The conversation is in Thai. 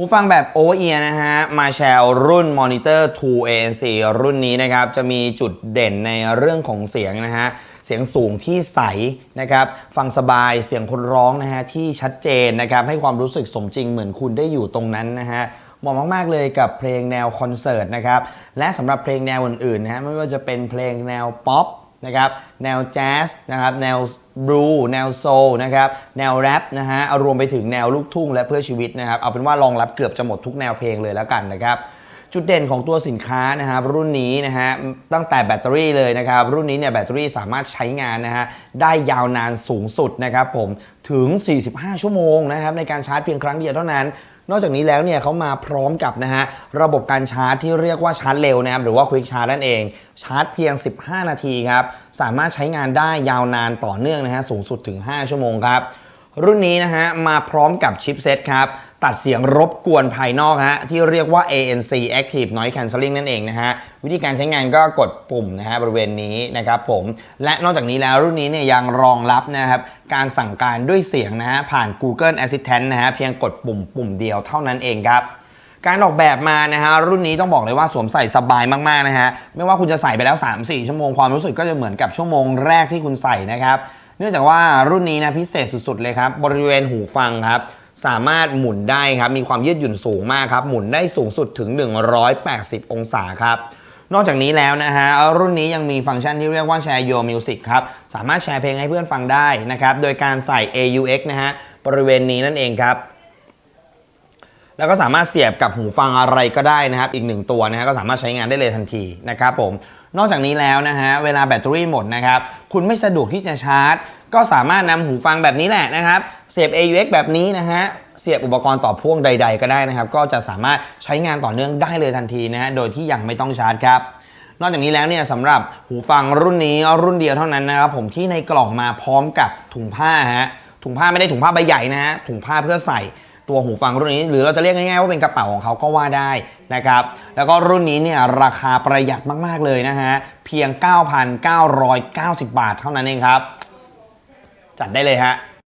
หูฟังแบบ over ear นะฮะ มาแชลรุ่น Monitor 2 ANC รุ่นนี้นะครับ จะมีจุดเด่นในเรื่องของเสียงนะฮะ เสียงสูงที่ใสนะครับ ฟังสบายเสียงคนร้องนะฮะ ที่ชัดเจนนะครับ ให้ความรู้สึกสมจริงเหมือนคุณได้อยู่ตรงนั้นนะฮะเหมาะมาก ๆ เลยกับเพลงแนวคอนเสิร์ตนะครับ และสำหรับเพลงแนวอื่นๆนะฮะไม่ว่าจะเป็นเพลงแนวป๊อป นะครับแนวแจ๊สนะครับแนวบลูแนวโซลนะครับแนวแรปนะฮะเอารวมไปถึงแนวลูกทุ่งและเพื่อชีวิตนะครับเอาเป็นว่ารองรับเกือบจะหมดทุกแนวเพลงเลยแล้วกันนะครับจุดเด่นของตัวสินค้านะครับรุ่นนี้นะฮะตั้งแต่แบตเตอรี่เลยนะครับรุ่นนี้เนี่ยแบตเตอรี่สามารถใช้งานนะฮะได้ยาวนานสูงสุดนะครับผมถึง 45 ชั่วโมงนะครับในการชาร์จเพียงครั้งเดียวเท่านั้น นอกจากนี้แล้วเนี่ยเขามาพร้อมกับนะฮะระบบการชาร์จที่เรียกว่าชาร์จเร็วนะครับหรือว่า Quick Charge นั่นเอง ชาร์จเพียง 15 นาทีครับสามารถใช้งานได้ยาวนานต่อเนื่องนะฮะสูงสุดถึง 5 ชั่วโมงครับรุ่นนี้นะฮะมาพร้อมกับชิปเซตครับ ตัดเสียงรบกวนภายนอกฮะที่เรียกว่า ANC Active Noise Cancelling นั่นเองนะฮะ วิธีการใช้งานก็กดปุ่มนะฮะบริเวณนี้นะครับผม และนอกจากนี้แล้วรุ่นนี้เนี่ยยังรองรับนะครับการสั่งการด้วยเสียงนะฮะผ่าน Google Assistant นะฮะเพียงกดปุ่มปุ่มเดียวเท่านั้นเองครับการออกแบบมานะฮะรุ่นนี้ต้องบอกเลยว่าสวมใส่สบายมากๆนะฮะไม่ว่าคุณจะใส่ไปแล้ว 3-4 ชั่วโมงความรู้สึกก็จะเหมือนกับชั่วโมงแรกที่คุณใส่นะครับ เนื่องจากว่ารุ่นนี้นะพิเศษสุดๆเลยครับบริเวณหูฟังครับ สามารถหมุนได้ครับ มีความยืดหยุ่นสูงมากครับ หมุนได้สูงสุดถึง 180 องศาครับ นอกจากนี้แล้วนะฮะ รุ่นนี้ยังมีฟังก์ชันที่เรียกว่า Share Your Music ครับ สามารถแชร์เพลงให้เพื่อนฟังได้นะครับ โดยการใส่ AUX นะฮะ บริเวณนี้นั่นเองครับ แล้วก็สามารถเสียบกับหูฟังอะไรก็ได้นะครับ อีกหนึ่งตัวนะฮะก็สามารถใช้งานได้เลยทันทีนะครับผม นอกจากนี้แล้วนะฮะเวลาแบตเตอรี่หมดนะครับคุณไม่สะดวกที่จะชาร์จ ก็สามารถนำหูฟังแบบนี้แหละนะครับเสียบ AUX แบบนี้นะฮะเสียบอุปกรณ์ต่อพ่วงใด ๆ ก็ได้นะครับ ก็จะสามารถใช้งานต่อเนื่องได้เลยทันทีนะฮะโดยที่ยังไม่ต้องชาร์จครับนอกจากนี้แล้วเนี่ยสำหรับหูฟังรุ่นนี้รุ่นเดียวเท่านั้นนะครับผมที่ในกล่องมาพร้อมกับถุงผ้าฮะถุงผ้าไม่ได้ถุงผ้าใบใหญ่นะฮะถุงผ้าเพื่อใส่ ตัวหูฟังรุ่นนี้ หรือเราจะเรียกง่ายๆว่าเป็นกระเป๋าของเขาก็ว่าได้นะครับ แล้วก็รุ่นนี้เนี่ยราคาประหยัดมากๆเลยนะฮะ เพียง 9,990 บาทเท่านั้นเองครับ จัดได้เลยฮะ